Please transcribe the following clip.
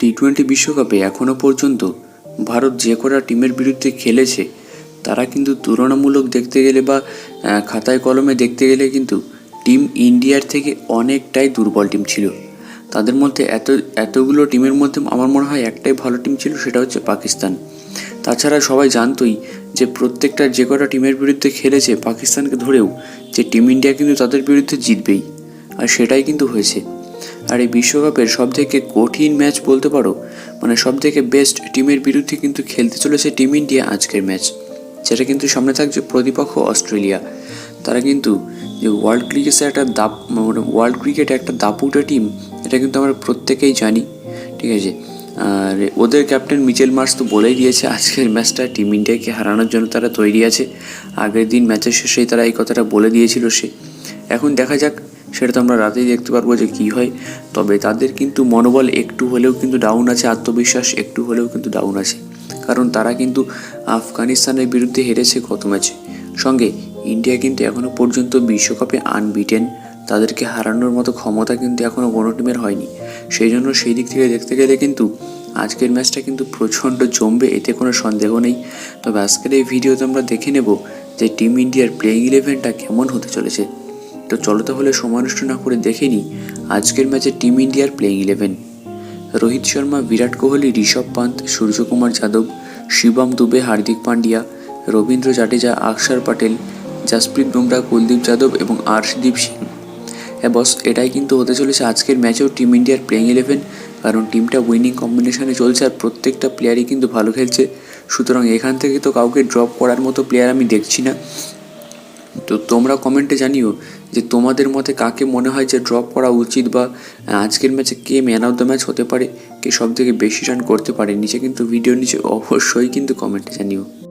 T twenty বিশ্বকাপে এখনও পর্যন্ত ভারত যে কটা টিমের বিরুদ্ধে খেলেছে, তারা কিন্তু তুলনামূলক দেখতে গেলে বা খাতায় কলমে দেখতে গেলে কিন্তু টিম ইন্ডিয়ার থেকে অনেকটাই দুর্বল টিম ছিল। তাদের মধ্যে এত, এতগুলো টিমের মধ্যে আমার মনে হয় একটাই ভালো টিম ছিল, সেটা হচ্ছে পাকিস্তান। তাছাড়া সবাই জানতোই যে প্রত্যেকটা যে কটা টিমের বিরুদ্ধে খেলেছে, পাকিস্তানকে ধরেও যে টিম ইন্ডিয়া কিন্তু তাদের বিরুদ্ধে জিতবেই। আর সেটাই কিন্তু হয়েছে। আর এই বিশ্বকাপের সব থেকে কঠিন ম্যাচ বলতে পারো মানে সব থেকে বেস্ট টিমের বিরুদ্ধে কিন্তু খেলতে চলেছে টিম ইন্ডিয়া আজকের ম্যাচ। যেটা কিন্তু সামনে থাকছে প্রতিপক্ষ অস্ট্রেলিয়া। তারা কিন্তু যে ওয়ার্ল্ড ক্রিকেটের একটা দাপ মানে ওয়ার্ল্ড ক্রিকেটে একটা দাপুটা টিম এটা কিন্তু আমরা প্রত্যেকেই জানি, ঠিক আছে? আর ওদের ক্যাপ্টেন মিচেল মার্স তো বলেই দিয়েছে, আজকের ম্যাচটা টিম ইন্ডিয়াকে হারানোর জন্য তারা তৈরি আছে। আগের দিন ম্যাচের শেষেই তারা এই কথাটা বলে দিয়েছিল সে। এখন দেখা যাক সেটা তো আমরা রাতেই দেখতে পারব যে কী হয়। তবে তাদের কিন্তু মনোবল একটু হলেও কিন্তু ডাউন আছে, আত্মবিশ্বাস একটু হলেও কিন্তু ডাউন আছে। কারণ তারা কিন্তু আফগানিস্তানের বিরুদ্ধে হেরেছে গত ম্যাচে সঙ্গে ইন্ডিয়া কিন্তু এখনও পর্যন্ত বিশ্বকাপে আনবিটেন তাদেরকে হারানোর মতো ক্ষমতা কিন্তু এখনও কোনো টিমের হয়নি। সেই জন্য সেই দিক থেকে দেখতে গেলে কিন্তু আজকের ম্যাচটা কিন্তু প্রচণ্ড জমবে, এতে কোনো সন্দেহ নেই। তবে আজকের এই ভিডিওতে আমরা দেখে নেব যে টিম ইন্ডিয়ার প্লেইং ইলেভেনটা কেমন হতে চলেছে। তো চলো তাহলে সময় নষ্ট না করে দেখে নিই আজকের ম্যাচে টিম ইন্ডিয়ার প্লেইং ইলেভেন রোহিত শর্মা, বিরাট কোহলি, ঋষভ পান্ত, সূর্যকুমার যাদব, শিবম দুবে, হার্দিক পান্ডিয়া, রবীন্দ্র জাডেজা আকসার প্যাটেল জাসপ্রীত বুমরা, কুলদীপ যাদব এবং আর্শদীপ সিং। হ্যাঁ বস এটাই কিন্তু হতে চলেছে আজকের ম্যাচেও টিম ইন্ডিয়ার প্লেইং ইলেভেন কারণ টিমটা উইনিং কম্বিনেশনে চলছে আর প্রত্যেকটা প্লেয়ারই কিন্তু ভালো খেলছে। সুতরাং এখান থেকে তো কাউকে ড্রপ করার মতো প্লেয়ার আমি দেখছি না। তো তোমরা কমেন্টে জানিও যে তোমাদের মতে কাকে মনে হয় যে ড্রপ করা উচিত বা আজকের ম্যাচে কে ম্যান অফ দ্য ম্যাচ হতে পারে, কে সব থেকে বেশি রান করতে পারে, নিচে কিন্তু ভিডিও নিচে অবশ্যই কিন্তু কমেন্টে জানিও।